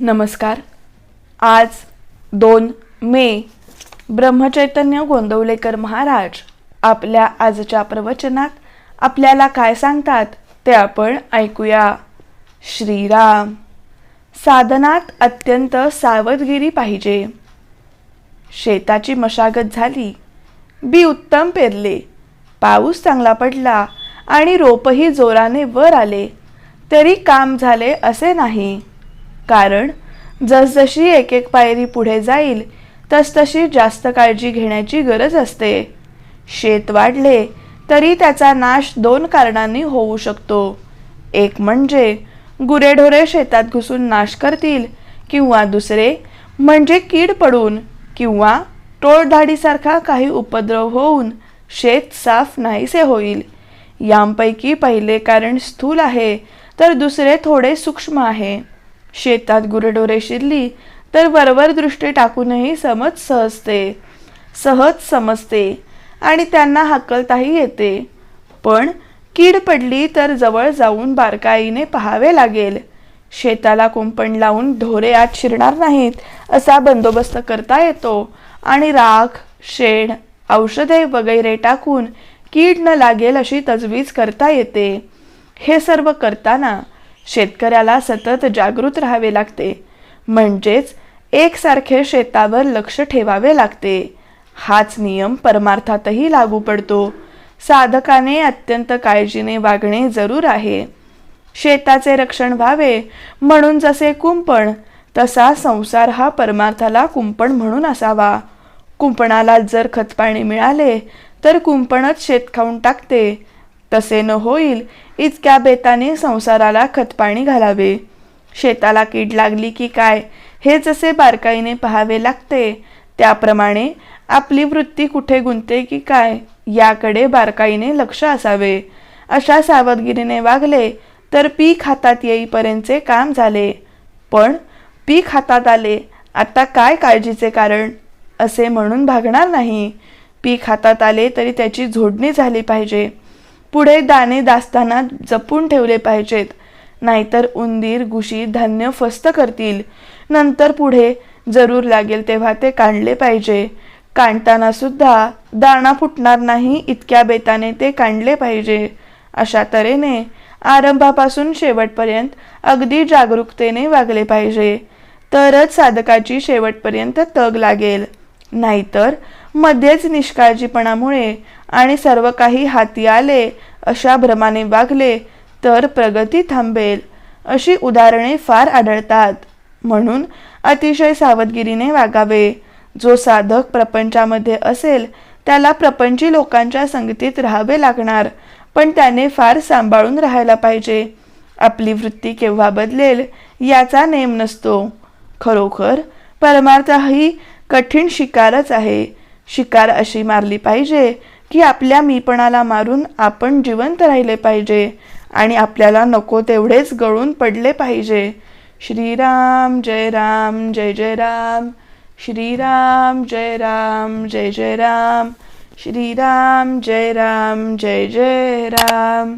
नमस्कार. आज दोन मे ब्रह्मचैतन्य गोंदवलेकर महाराज आपल्या आजच्या प्रवचनात आपल्याला काय सांगतात ते आपण ऐकूया. श्रीराम साधनात अत्यंत सावधगिरी पाहिजे. शेताची मशागत झाली बी उत्तम पेरले पाऊस चांगला पडला आणि रोपही जोराने वर आले तरी काम झाले असे नाही. कारण जसजशी एक एक पायरी पुढे जाईल तसतशी जास्त काळजी घेण्याची गरज असते. शेत वाढले तरी त्याचा नाश दोन कारणांनी होऊ शकतो. एक म्हणजे गुरेढोरे शेतात घुसून नाश करतील किंवा दुसरे म्हणजे कीड पडून किंवा टोळधाडीसारखा काही उपद्रव होऊन शेत साफ नाहीसे होईल. यांपैकी पहिले कारण स्थूल आहे तर दुसरे थोडे सूक्ष्म आहे. शेतात गुरेढोरे शिरली तर वरवर दृष्टी टाकूनही समज सहजते. सहज समजते. आणि त्यांना हकलताही येते. पण कीड पडली तर जवळ जाऊन बारकाईने पाहावे लागेल. शेताला कुंपण लावून ढोरे आत शिरणार नाहीत असा बंदोबस्त करता येतो. आणि राख शेण औषधे वगैरे टाकून कीड न लागेल अशी तजवीज करता येते. हे सर्व करताना शेतकऱ्याला सतत जागृत राहावे लागते. म्हणजेच एकसारखे शेतावर लक्ष ठेवावे लागते. हाच नियम परमार्थातही लागू पडतो. साधकाने अत्यंत काळजीने वागणे जरूर आहे. शेताचे रक्षण व्हावे म्हणून जसे कुंपण तसा संसार हा परमार्थाला कुंपण म्हणून असावा. कुंपणाला जर खतपाणी मिळाले तर कुंपणच शेत खाऊन टाकते. तसे न होईल इतक्या बेताने संसाराला खतपाणी घालावे. शेताला कीड लागली की काय हे जसे बारकाईने पाहावे लागते त्याप्रमाणे आपली वृत्ती कुठे गुंते की काय याकडे बारकाईने लक्ष असावे. अशा सावधगिरीने वागले तर पीक हातात येईपर्यंतचे काम झाले. पण पीक हातात आले आता काय काळजीचे कारण? असे म्हणून भागणार नाही. पीक हातात आले तरी त्याची झोडणी झाली पाहिजे. पुढे दाणे दास्ताना जपून ठेवले पाहिजेत. नाहीतर उंदीर घुशी धान्य फस्त करतील. नंतर पुढे जरूर लागेल तेव्हा ते काढले पाहिजे. काढताना सुद्धा दाणा फुटणार नाही इतक्या बेताने ते काढले पाहिजे. अशा तऱ्हेने आरंभापासून शेवटपर्यंत अगदी जागरूकतेने वागले पाहिजे. तरच साधकाची शेवटपर्यंत तग लागेल. नाहीतर मध्येच निष्काळजीपणामुळे आणि सर्व काही हाती आले अशा भ्रमाने वागले तर प्रगती थांबेल. अशी उदाहरणे फार आढळतात. म्हणून अतिशय सावधगिरीने वागावे. जो साधक प्रपंचामध्ये असेल त्याला प्रपंची लोकांच्या संगतीत राहावे लागणार पण त्याने फार सांभाळून राहायला पाहिजे. आपली वृत्ती केव्हा बदलेल याचा नेम नसतो. खरोखर परमार्थ ही कठीण शिकारच आहे. शिकार अशी मारली पाहिजे की आपल्या मीपणाला मारून आपण जिवंत राहिले पाहिजे आणि आपल्याला नको तेवढेच गळून पडले पाहिजे. श्रीराम जय राम जय जय राम. श्रीराम जय राम जय जय राम. श्रीराम जय राम जय जय राम.